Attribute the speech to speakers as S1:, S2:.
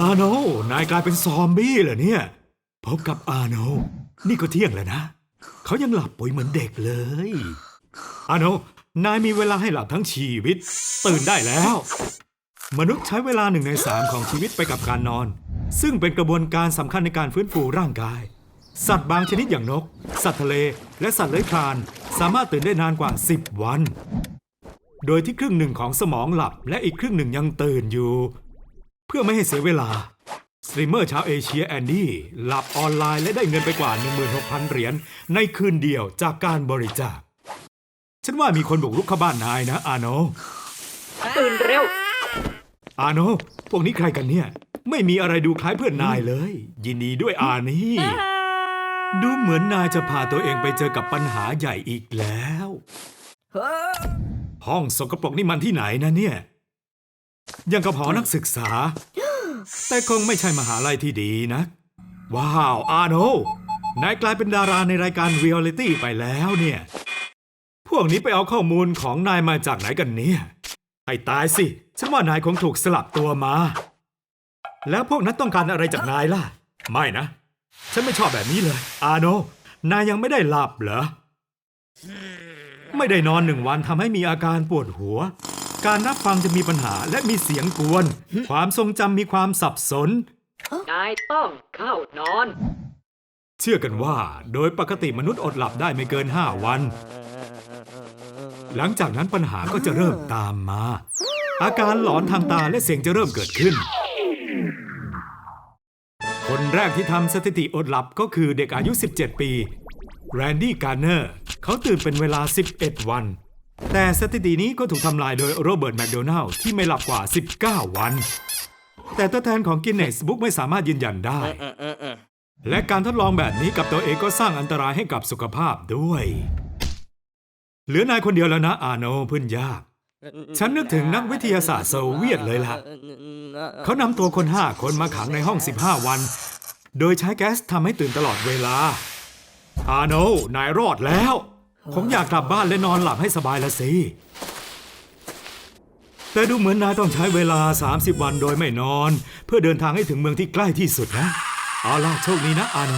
S1: อาโนนายกลายเป็นซอมบี้เหรอเนี่ย พบกับอาโนนี่ก็เที่ยงแล้วนะ เขายังหลับปุ๋ยเหมือนเด็กเลย อาโนนายมีเวลาให้หลับทั้งชีวิต ตื่นได้แล้ว มนุษย์ใช้เวลาหนึ่งในสามของชีวิตไปกับการนอน ซึ่งเป็นกระบวนการสำคัญในการฟื้นฟูร่างกาย สัตว์บางชนิดอย่างนก สัตว์ทะเล และสัตว์เลื้อยคลาน สามารถตื่นได้นานกว่า 10 วัน โดยที่ครึ่งหนึ่งของสมองหลับและอีกครึ่งหนึ่งยังตื่นอยู่ เพื่อไม่ให้เสียเวลา สตรีมเมอร์ชาวเอเชียแอนดี้หลับออนไลน์และได้เงินไปกว่า 16,000 เหรียญในคืนเดียวจากการบริจาค ฉันว่ามีคนบุกรุกเข้าบ้านนายนะอาโน
S2: ตื่นเร็ว
S1: อาโน พวกนี้ใครกันเนี่ย ไม่มีอะไรดูคล้ายเพื่อนนายเลย ยินดีด้วยอานี่ ดูเหมือนนายจะพาตัวเองไปเจอกับปัญหาใหญ่อีกแล้ว ห้องสกปรกนี่มันที่ไหนนะเนี่ย ยังกับหอนักศึกษา แต่คงไม่ใช่มหาลัยที่ดีนะ ว้าว อาโนนายกลายเป็นดาราในรายการเรียลลิตี้ไปแล้วเนี่ย พวกนี้ไปเอาข้อมูลของนายมาจากไหนกันเนี่ยให้ตายสิ ฉันว่านายคงถูกสลับตัวมา แล้วพวกนั้นต้องการอะไรจากนายล่ะ ไม่นะ ฉันไม่ชอบแบบนี้เลย อาโน นายยังไม่ได้หลับเหรอ ไม่ได้นอนหนึ่งวันทำให้มีอาการปวดหัว การรับฟังจะมีปัญหาและมีเสียงกวน ความทรงจำมีความสับสน
S2: นายต้องเข้านอน
S1: เชื่อกันว่า โดยปกติมนุษย์อดหลับได้ไม่เกิน 5 วัน หลังจากนั้นปัญหาก็จะเริ่มตามมา อาการหลอนทางตาและเสียงจะเริ่มเกิดขึ้น คนแรกที่ทำสถิติอดหลับก็คือเด็กอายุ 17 ปี แรนดี้การ์เนอร์ เขาตื่นเป็นเวลา 11 วัน แต่สถิตินี้ก็ถูกทำลายโดยโรเบิร์ตแมคโดนัลล์ที่ไม่หลับกว่า 19 วัน แต่ตัวแทนของกินเนสบุ๊กไม่สามารถยืนยันได้และการทดลองแบบนี้กับตัวเองก็สร้างอันตรายให้กับสุขภาพด้วย เหลือนายคนเดียวแล้วนะอาโนเพื่อนยาก ฉันนึกถึงนักวิทยาศาสตร์โซเวียตเลยล่ะ เขานำตัวคนห้าคนมาขังในห้อง 15 วัน โดยใช้แก๊สทำให้ตื่นตลอดเวลา อาโนนายรอดแล้ว ผมอยากกลับบ้านและนอนหลับให้สบายละสิ แต่ดูเหมือนนายต้องใช้เวลา 30 วันโดยไม่นอน เพื่อเดินทางให้ถึงเมืองที่ใกล้ที่สุดนะ เอาล่ะโชคดีนะอาโน